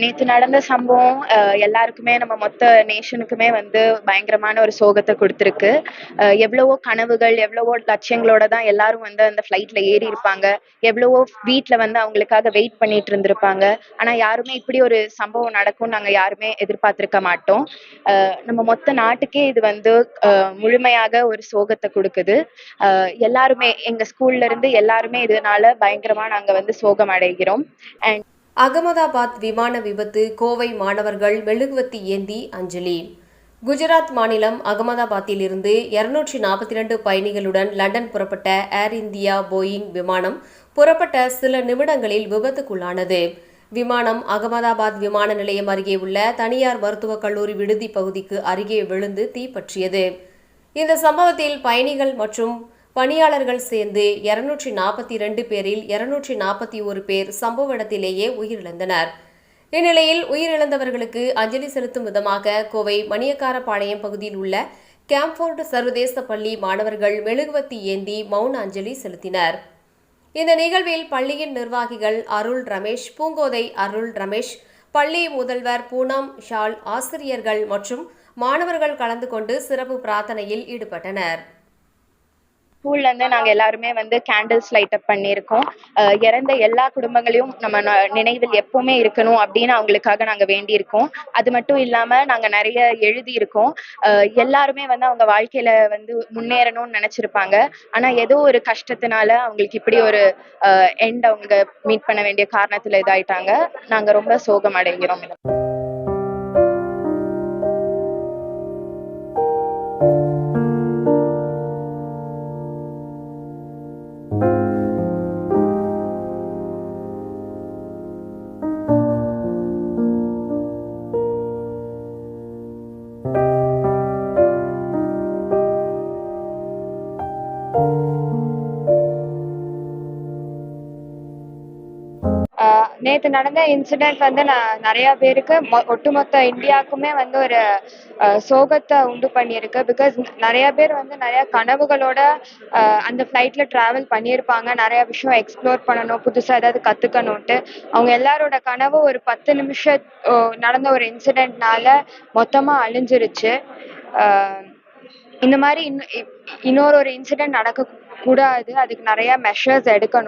நேத்து நடந்த சம்பவம் எல்லாருக்குமே நம்ம மொத்த நேஷனுக்குமே வந்து பயங்கரமான ஒரு சோகத்தை கொடுத்துருக்கு. எவ்வளவோ கனவுகள் எவ்வளவோ லட்சியங்களோட தான் எல்லாரும் வந்து அந்த ஃப்ளைட்ல ஏறி இருப்பாங்க. எவ்வளவோ வீட்டில் வந்து அவங்களுக்காக வெயிட் பண்ணிட்டு இருந்திருப்பாங்க. ஆனா யாருமே இப்படி ஒரு சம்பவம் நடக்கும் நாங்க யாருமே எதிர்பார்த்திருக்க மாட்டோம். நம்ம மொத்த நாட்டுக்கே இது வந்து முழுமையாக ஒரு சோகத்தை கொடுக்குது. எல்லாருமே எங்க ஸ்கூல்ல இருந்து எல்லாருமே இதனால பயங்கரமா நாங்க வந்து சோகம் அடைகிறோம் அண்ட் அகமதாபாத் விமான விபத்து கோவை மாணவர்கள் மெழுகுவத்தி ஏந்தி அஞ்சலி. குஜராத் மாநிலம் அகமதாபாத்தில் இருந்து இருநூற்றி நாற்பத்தி ரெண்டு பயணிகளுடன் லண்டன் புறப்பட்ட ஏர் இந்தியா போயிங் விமானம் புறப்பட்ட சில நிமிடங்களில் விபத்துக்குள்ளானது. விமானம் அகமதாபாத் விமான நிலையம் அருகே உள்ள தனியார் மருத்துவக் கல்லூரி விடுதி பகுதிக்கு அருகே விழுந்து தீப்பற்றியது இந்த சம்பவத்தில் பயணிகள் மற்றும் பணியாளர்கள் சேர்ந்து இருநூற்றி நாற்பத்தி ரெண்டு பேரில் இருநூற்றி நாற்பத்தி ஒரு பேர் சம்பவ இடத்திலேயே உயிரிழந்தனர். இந்நிலையில் உயிரிழந்தவர்களுக்கு அஞ்சலி செலுத்தும் விதமாக கோவை மணியக்காரபாளையம் பகுதியில் உள்ள கேம்ஃபோர்டு சர்வதேச பள்ளி மாணவர்கள் மெழுகுவத்தி ஏந்தி மௌன அஞ்சலி செலுத்தினர். இந்த நிகழ்வில் பள்ளியின் நிர்வாகிகள் அருள் ரமேஷ் பூங்கோதை அருள் ரமேஷ் பள்ளி முதல்வர் பூனம் ஷால் ஆசிரியர்கள் மற்றும் மாணவர்கள் கலந்து கொண்டு சிறப்பு பிரார்த்தனையில் ஈடுபட்டனர். ஸ்கூல்ல இருந்து நாங்க எல்லாருமே வந்து கேண்டில்ஸ் லைட் அப் பண்ணியிருக்கோம். இறந்த எல்லா குடும்பங்களையும் நம்ம ந- நினைவில் எப்பவுமே இருக்கணும் அப்படின்னு அவங்களுக்காக நாங்க வேண்டியிருக்கோம். அது மட்டும் இல்லாம நாங்க நிறைய எழுதியிருக்கோம். இருக்கோம் எல்லாருமே வந்து அவங்க வாழ்க்கையில வந்து முன்னேறணும்னு நினைச்சிருப்பாங்க. ஆனா ஏதோ ஒரு கஷ்டத்தினால அவங்களுக்கு இப்படி ஒரு எண்ட் அவங்க மீட் பண்ண வேண்டிய காரணத்துல இதாயிட்டாங்க. நாங்க ரொம்ப சோகம் அடைகிறோம் நேற்று நேத்து நடந்த இன்சிடென்ட் வந்து நான் நிறைய பேருக்கு மொ- ஒட்டுமொத்த இந்தியாவுக்குமே வந்து ஒரு சோகத்தை உண்டு பண்ணியிருக்கு. பிகாஸ் நிறைய பேர் வந்து நிறைய கனவுகளோட அந்த ஃப்ளைட்ல டிராவல் பண்ணியிருப்பாங்க. நிறைய விஷயம் எக்ஸ்ப்ளோர் பண்ணணும் புதுசா ஏதாவது கத்துக்கணும்ட்டு அவங்க எல்லாரோட கனவு ஒரு பத்து நிமிஷம் நடந்த ஒரு இன்சிடென்ட்னால மொத்தமா அழிஞ்சிருச்சு. இந்த மாதிரி இன்னும் இன்னொரு ஒரு இன்சிடென்ட் நடக்க கூடாது அதுக்கு நிறைய மெஷர்ஸ் எடுக்கணும்.